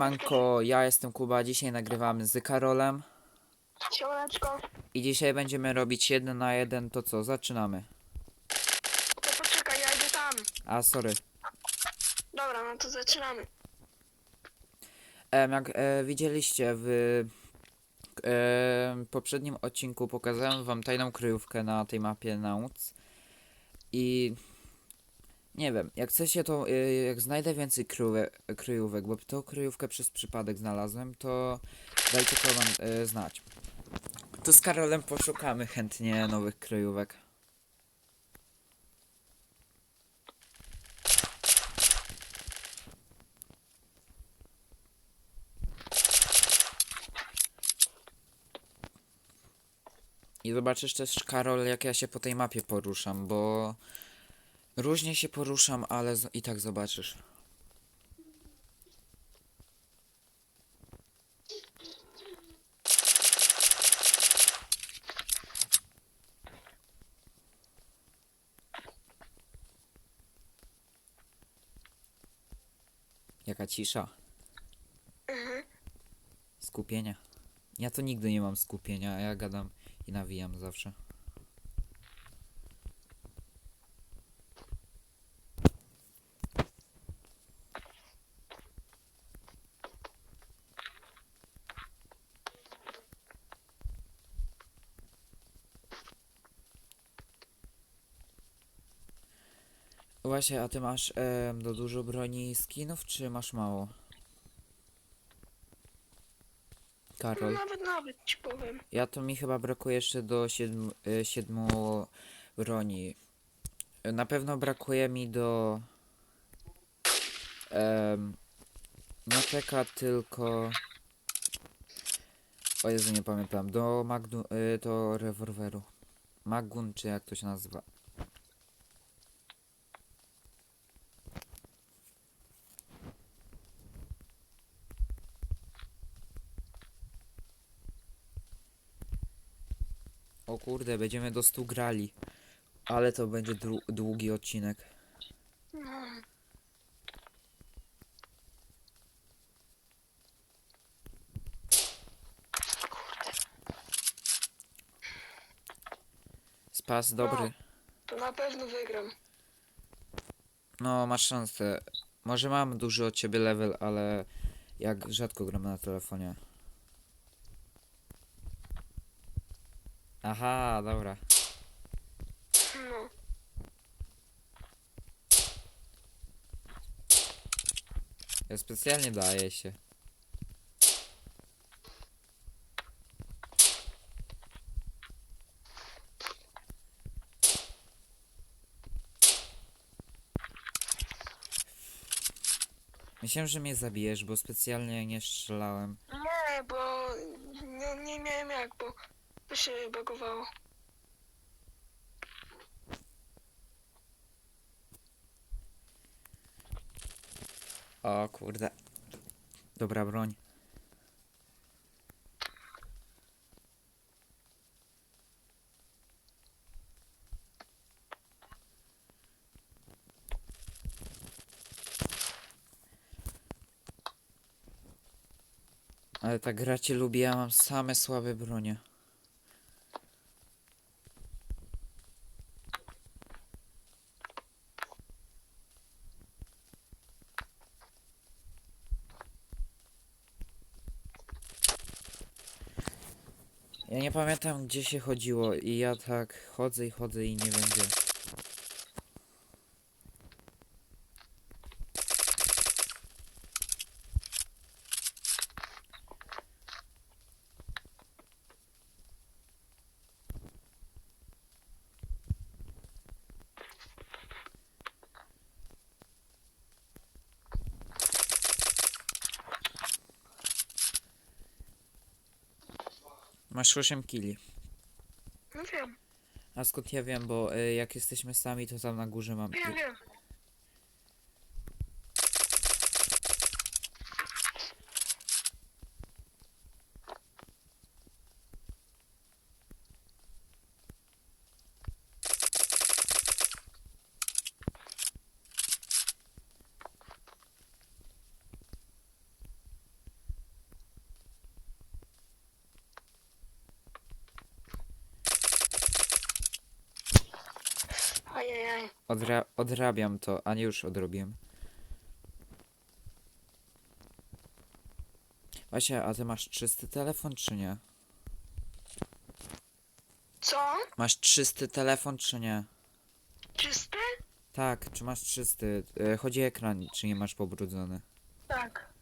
Siemanko, ja jestem Kuba, dzisiaj nagrywamy z Karolem Siemaneczko. i dzisiaj będziemy robić jeden na jeden, to co, zaczynamy. To poczekaj, ja idę tam. A, sorry. Dobra, no to zaczynamy. Em, jak e, widzieliście w e, poprzednim odcinku pokazałem wam tajną kryjówkę na tej mapie Nauc i nie wiem, jak chcecie to, e, jak znajdę więcej kryjówek, kryjówek, bo tą kryjówkę przez przypadek znalazłem, to dajcie to wam e, znać. To z Karolem poszukamy chętnie nowych kryjówek. I zobaczysz też, Karol, jak ja się po tej mapie poruszam, bo różnie się poruszam, ale i tak zobaczysz. Jaka cisza. Skupienia. Ja to nigdy nie mam skupienia, a ja gadam i nawijam zawsze. Właśnie, a ty masz em, do dużo broni i skinów, czy masz mało? Karol. Nawet, nawet ci powiem. Ja to mi chyba brakuje jeszcze do siedm, y, siedmiu broni. Y, Na pewno brakuje mi do. Um, nie czeka tylko. O Jezu, nie pamiętam. Do Magdu, y, do rewolweru. Magun, czy jak to się nazywa? O kurde, będziemy do stu grali. Ale to będzie dłu- długi odcinek. No. Spas dobry. To na pewno wygram. No, masz szansę. Może mam duży od ciebie level, ale jak rzadko gram na telefonie. Aha, dobra. No. Ja specjalnie daję się. Myślałem, że mnie zabijesz, bo specjalnie nie strzelałem. Nie, bo nie, nie miałem jak, bo to się bagowało. O kurde. Dobra broń. Ale ta gra cię lubi, ja mam same słabe bronie. Pamiętam gdzie się chodziło i ja tak chodzę i chodzę i nie wiem gdzie. Masz 8 kili. No wiem, A skąd ja wiem, bo y, jak jesteśmy sami, to tam na górze mam. wiem, wiem. Odra odrabiam to, a nie już odrobiłem. Właśnie, a ty masz czysty telefon, czy nie? Co? Masz czysty telefon, czy nie? Czysty? Tak, czy masz czysty? E, chodzi o ekran, czy nie masz pobrudzony? Tak.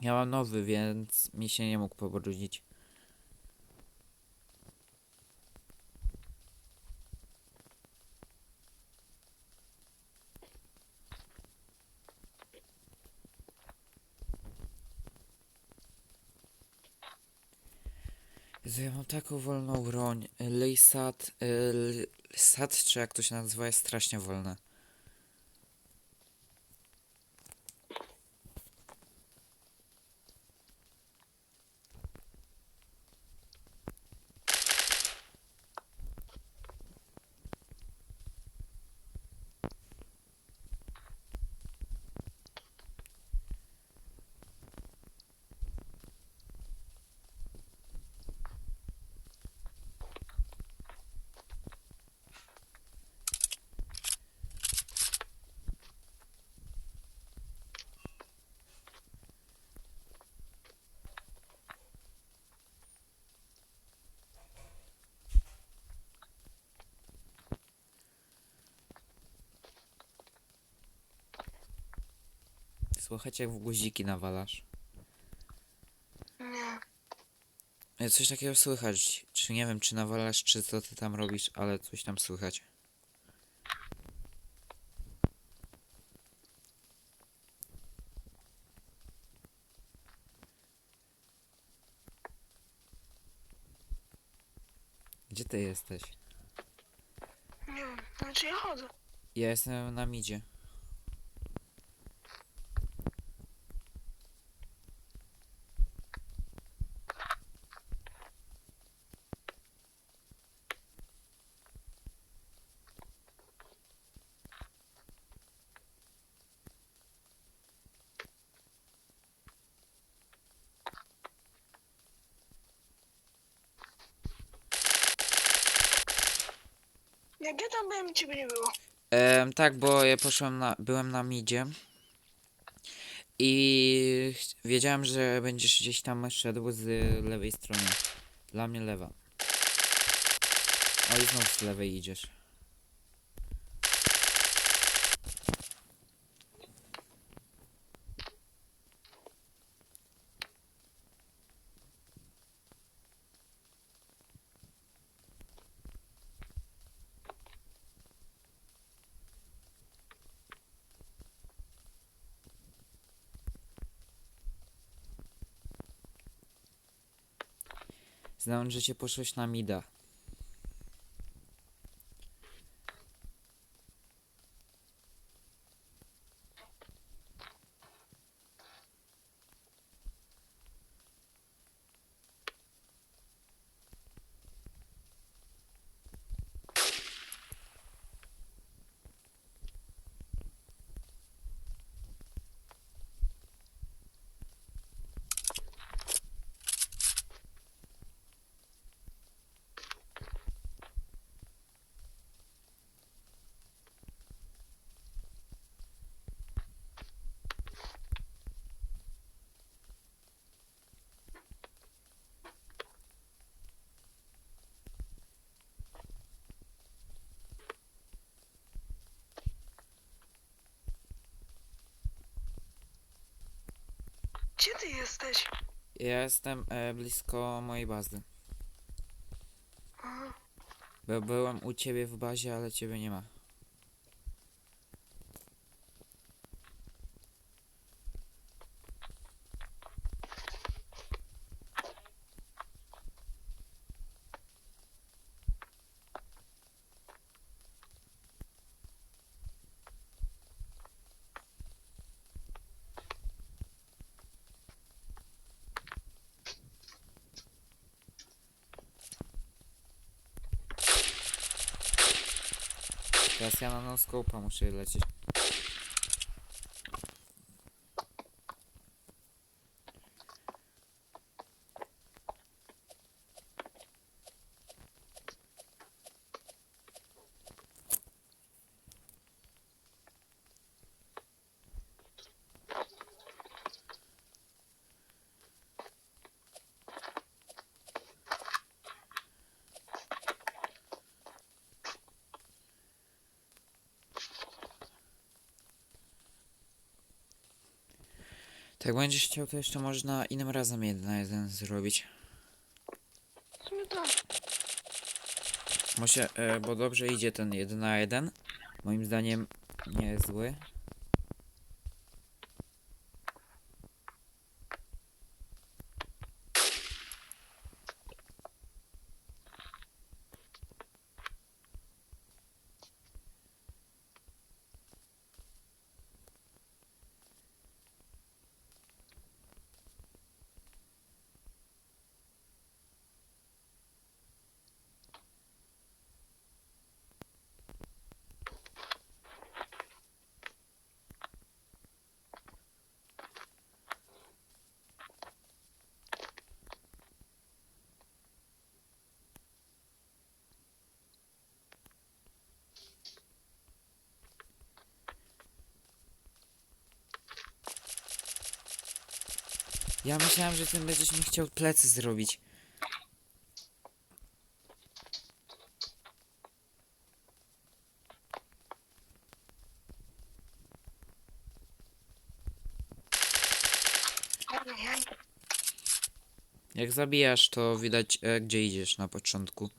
Ja mam nowy, więc mi się nie mógł pobrudzić. Jezu, ja taką wolną broń. Lejsat, Sat, czy jak to się nazywa, jest strasznie wolne. Słuchajcie, jak w guziki nawalasz. Nie. Coś takiego słychać. Czy nie wiem, czy nawalasz, czy co ty tam robisz, ale coś tam słychać. Gdzie ty jesteś? Nie wiem. Znaczy ja chodzę. Ja jestem na midzie. Jak ja tam byłem, ciebie nie było. Em, tak, bo ja poszłem na, byłem na midzie i wiedziałem, że będziesz gdzieś tam szedł z lewej strony. Dla mnie lewa. A i znów z lewej idziesz. Znałem, że cię poszłeś na mida. Gdzie ty jesteś? Ja jestem e, blisko mojej bazy. Bo byłem u ciebie w bazie, ale ciebie nie ma. Noskopa muszę lecieć. Tak będziesz chciał, to jeszcze można innym razem jeden na jeden zrobić. W sumie tak. Bo, się, e, bo dobrze idzie ten jeden na jeden. Moim zdaniem nie jest zły. Ja myślałem, że ty będziesz mi chciał plecy zrobić. Jak zabijasz, to widać e, gdzie idziesz na początku.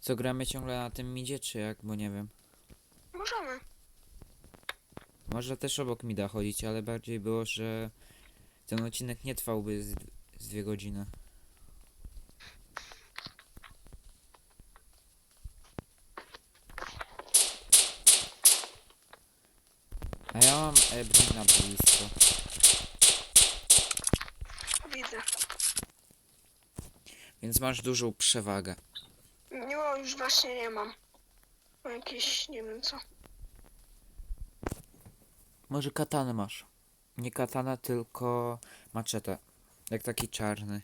Co gramy ciągle na tym midzie, czy jak? Bo nie wiem. Możemy. Może też obok mida chodzić, ale bardziej było, że ten odcinek nie trwałby z, z dwie godziny. A ja mam e, broń na blisko. Widzę. Więc masz dużą przewagę. Już właśnie nie mam. Mam jakieś, nie wiem co. Może katanę masz. Nie katana, tylko maczetę. Jak taki czarny.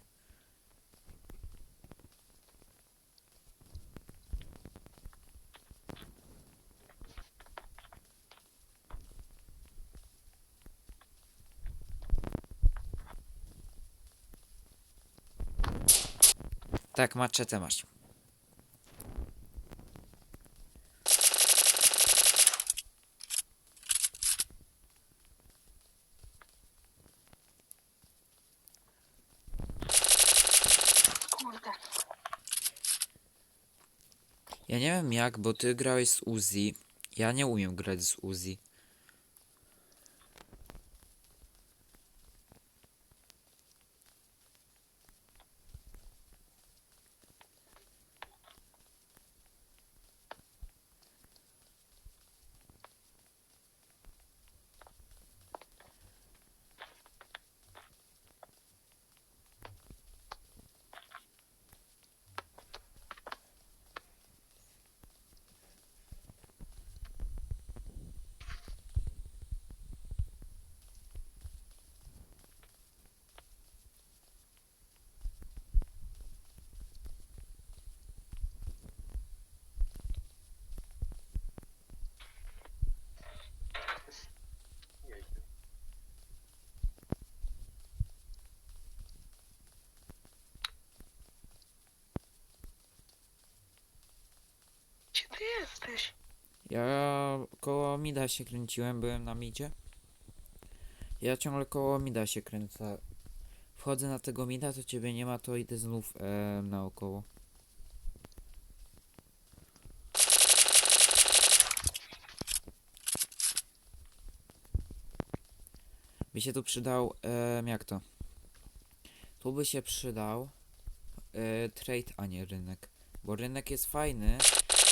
Tak, maczetę masz. Kurde. Ja nie wiem jak, bo ty grałeś z Uzi. Ja nie umiem grać z Uzi. Gdzie ty jesteś? Ja koło Mida się kręciłem, byłem na Midzie. Ja ciągle koło Mida się kręcę. Wchodzę na tego Mida, to ciebie nie ma, to idę znów e, naokoło. By się tu przydał, em, jak to? Tu by się przydał e, trade, a nie rynek. Bo rynek jest fajny,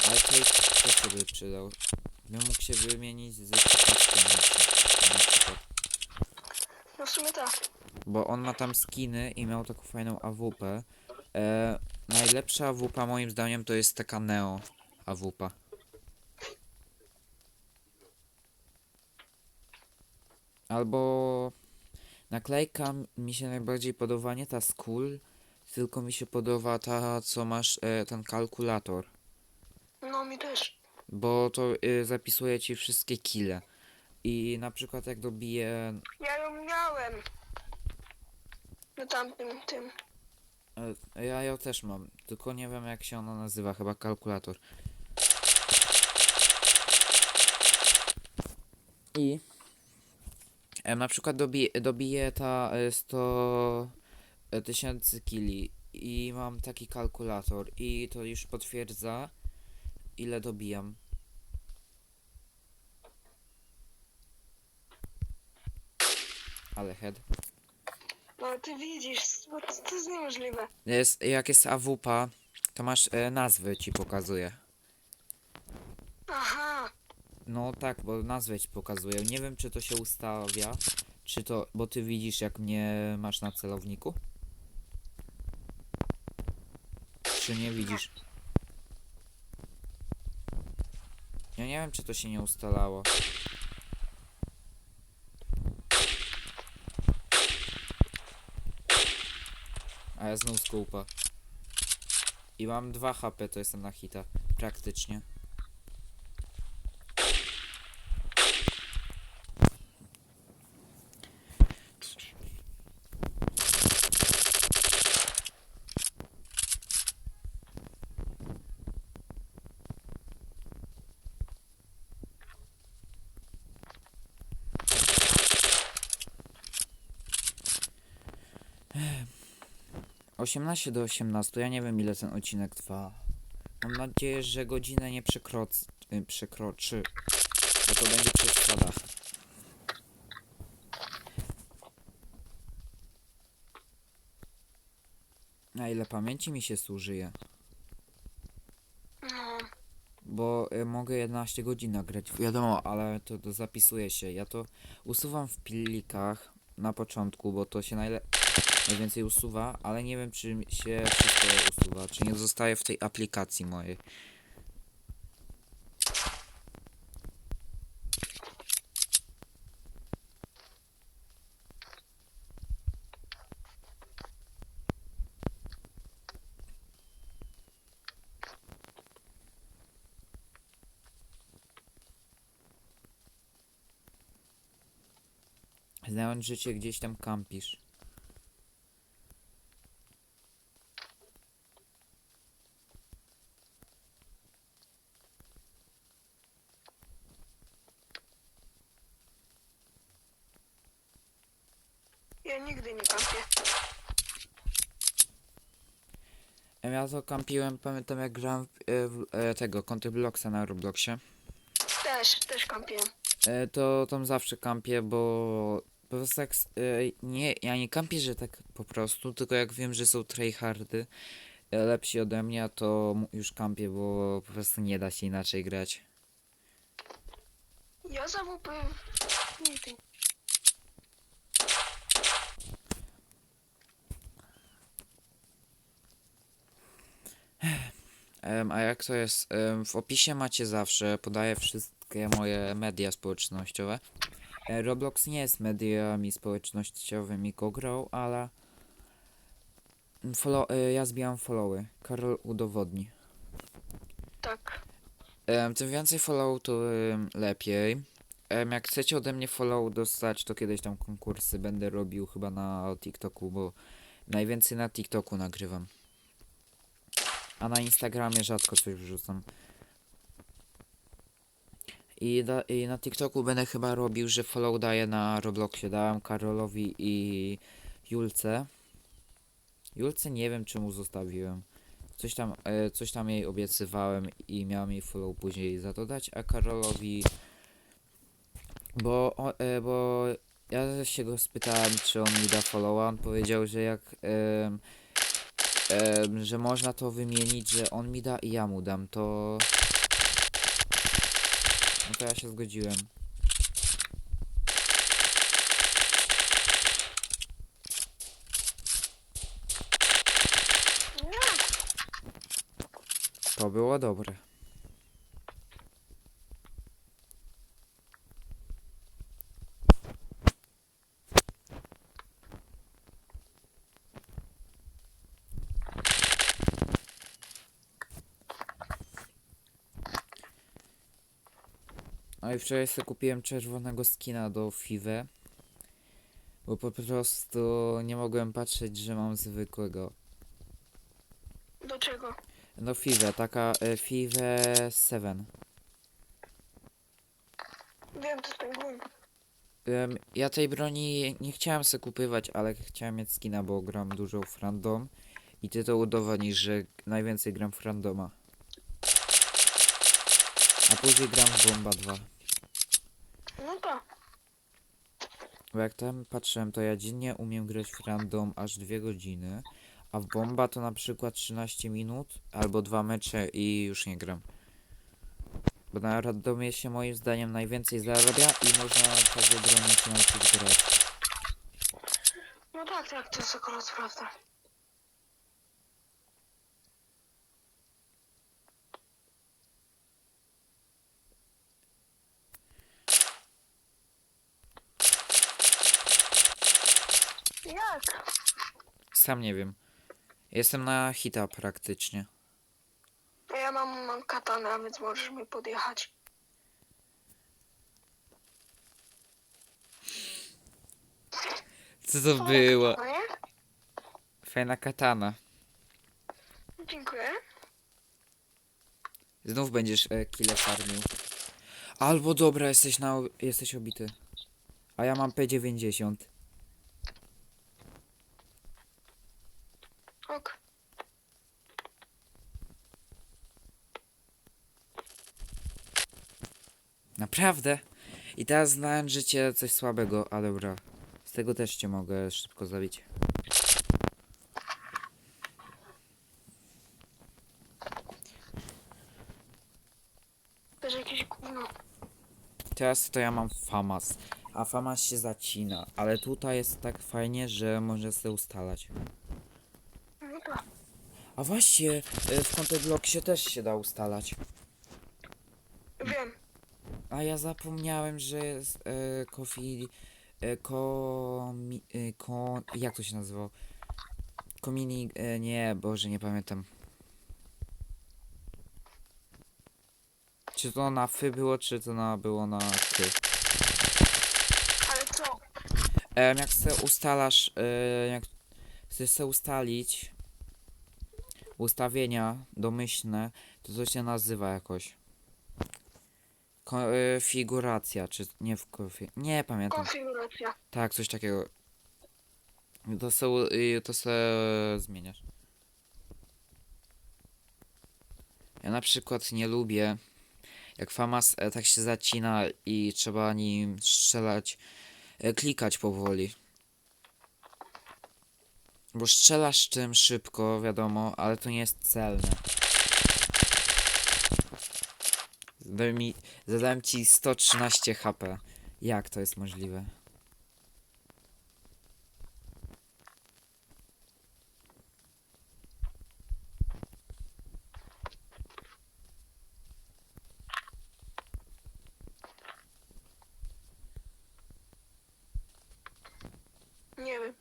ale trade też się by przydał. Bym mógł się wymienić z przypadkiem na przykład-. No w sumie tak. Bo on ma tam skiny i miał taką fajną AWP. E, najlepsza AWP moim zdaniem to jest taka Neo AWP. Albo naklejka mi się najbardziej podoba nie ta Skull, tylko mi się podoba ta co masz e, ten kalkulator. No mi też. Bo to y, zapisuje ci wszystkie kile. I na przykład jak dobiję Ja ją miałem. Na tamtym tym. E, Ja ją też mam, tylko nie wiem jak się ona nazywa, chyba kalkulator. I em, na przykład dobi dobiję ta e, 100 tysięcy kili i mam taki kalkulator i to już potwierdza ile dobijam. Ale head. No ty widzisz, bo to, to jest niemożliwe. Jest, jak jest AWP, to masz e, nazwy ci pokazuje. Aha. No tak, bo nazwę ci pokazuję. Nie wiem czy to się ustawia, czy to, bo ty widzisz jak mnie masz na celowniku? Czy nie widzisz? Ja nie wiem czy to się nie ustalało. A ja znów skupa. I mam 2 HP, to jestem na hita. Praktycznie. 18 do 18, ja nie wiem ile ten odcinek trwa. Mam nadzieję, że godzinę nie przekroczy, y, przekroczy bo to będzie przy. Na ile pamięci mi się zużyje? No. Bo y, mogę 11 godzin nagrać, wiadomo, ale to, to zapisuje się. Ja to usuwam w plikach na początku, bo to się najle najwięcej usuwa, ale nie wiem czy się wszystko usuwa, czy nie zostaje w tej aplikacji mojej. Znając życie gdzieś tam kampisz. Ja nigdy nie kampię. Em, Ja to kampiłem, pamiętam jak grałem w, e, w e, tego Counterblocksa na Robloxie. Też, też kampiłem. E, to tam zawsze kampię, bo po prostu s- e, nie, ja nie kampię, że tak po prostu, tylko jak wiem, że są tryhardy e, lepsi ode mnie, to mu- już kampię, bo po prostu nie da się inaczej grać. Ja za WP nigdy. Em, a jak to jest? W opisie macie zawsze, podaję wszystkie moje media społecznościowe. E, Roblox nie jest mediami społecznościowymi Kogrą, ale follow, e, ja zbijam followy. Karol udowodni. Tak. Tym więcej follow, to lepiej. Jak chcecie ode mnie follow dostać, to kiedyś tam konkursy będę robił chyba na TikToku, bo najwięcej na TikToku nagrywam. A na Instagramie rzadko coś wrzucam. I, da, I na TikToku będę chyba robił, że follow daję na Robloxie. Dałem Karolowi i Julce. Julce nie wiem czemu zostawiłem. Coś tam, e, coś tam jej obiecywałem i miałem jej follow później za to dać, a Karolowi. Bo, o, e, bo ja się go spytałem, czy on mi da followa. On powiedział, że jak. em, że można to wymienić, że on mi da i ja mu dam, to. No to ja się zgodziłem. To było dobre. No i wczoraj sobie kupiłem czerwonego skina do Five. Bo po prostu nie mogłem patrzeć, że mam zwykłego. Do czego? No Five, taka e, Five 7. Wiem, to jest. Em, ja tej broni nie chciałem sobie kupywać, ale chciałem mieć skina, bo gram dużo w random. I ty to udowodnisz, że najwięcej gram w randoma. A później gram w Bomba 2. No tak. Bo jak tam patrzyłem, to ja dziennie umiem grać w random aż 2 godziny, a w bomba to na przykład 13 minut albo dwa mecze i już nie gram. Bo na randomie się moim zdaniem najwięcej zarabia i można bronię się nauczyć grać. No tak, tak, to jest akurat prawda. Jak? Sam nie wiem. Jestem na hita praktycznie. Ja mam, mam katanę, więc możesz mi podjechać. Co to było? No nie? Fajna katana. Dziękuję. Znów będziesz e, kile farmił. Albo dobra, jesteś na jesteś obity. A ja mam P90. Naprawdę? I teraz znałem życie coś słabego, ale dobra. Z tego też cię mogę szybko zabić. Też jakieś gówno. Teraz to ja mam FAMAS. A FAMAS się zacina, ale tutaj jest tak fajnie, że może sobie ustalać. No. A właśnie, e, w Counterblocksie też się da ustalać. A ja zapomniałem, że jest e, Kofi... E, e, ko... Jak to się nazywało? Komini... E, nie, Boże, nie pamiętam. Czy to na fy było, czy to na, było na ty? Ale co? Em, jak se ustalasz, e, jak chcesz se ustalić ustawienia domyślne, to to się nazywa jakoś. Ko, e, figuracja, czy nie w konfi... Nie pamiętam. Konfiguracja. Tak, coś takiego. To se, y, to se zmieniasz. Ja na przykład nie lubię, jak FAMAS e, tak się zacina i trzeba nim strzelać, e, klikać powoli. Bo strzelasz tym szybko, wiadomo, ale to nie jest celne. Zadałem, mi, zadałem ci 113 HP. Jak to jest możliwe? Nie wiem.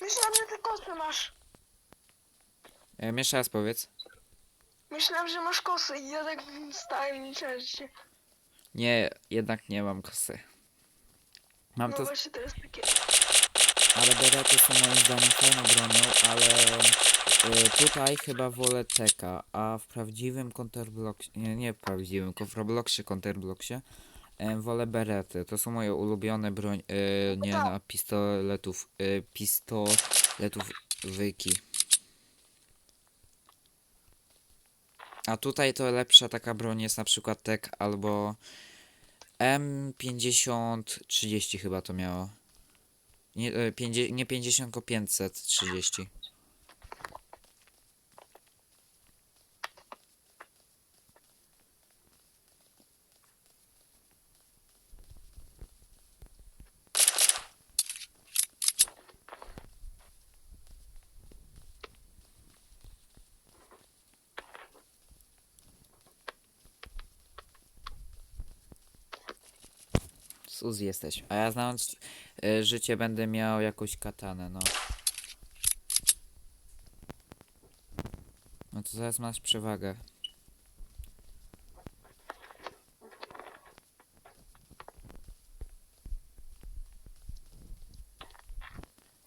Myślałem, że ty kosy masz. E, jeszcze raz powiedz. Myślałem, że masz kosy i ja tak stałem i liczyłem się. Nie, jednak nie mam kosy. Mam No to, właśnie to jest takie. ale berety są moim zdaniem fajną bronią, ale e, tutaj chyba wolę teka, a w prawdziwym counterblocksie, nie, nie w prawdziwym, tylko w Robloxie counterblocksie e, wolę berety. To są moje ulubione broń, e, nie na pistoletów, e, pistoletów wyki. A tutaj to lepsza taka broń jest na przykład tek albo M5030 chyba to miało. Nie, e, pięćdzie- nie 50, tylko 530. Jezus jesteś. A ja znając y, życie będę miał jakąś katanę, no. No to zaraz masz przewagę.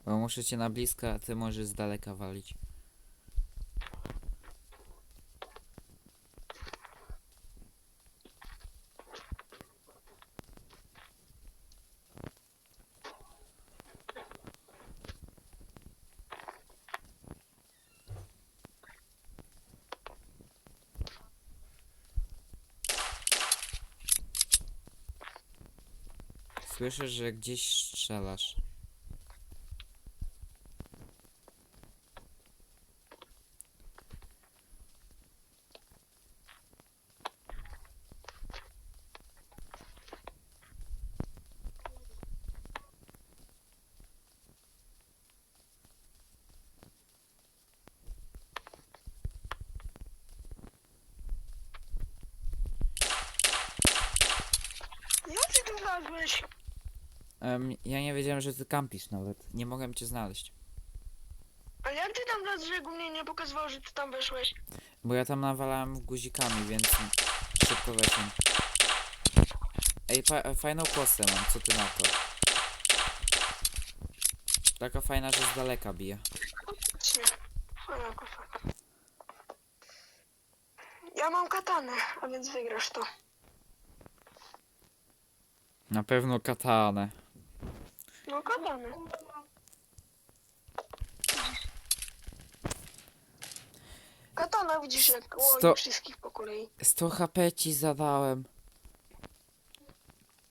Bo muszę cię na bliska, a ty możesz z daleka walić. Słyszę, że gdzieś strzelasz. Jak ty tu wlazłeś? Em, ja nie wiedziałem, że ty kampisz nawet. Nie mogłem cię znaleźć. Ale jak ty tam u mnie nie pokazywało, że ty tam weszłeś? Bo ja tam nawalałem guzikami, więc szybko weszłem. Ej, fa fajną kostę mam, co ty na to? Taka fajna, że z daleka bije. Faktycznie. Fajna kosa. Ja mam katanę, a więc wygrasz to. Na pewno katanę. No katanę. Katana widzisz jak łoni Sto- wszystkich po kolei. 100 HP ci zadałem.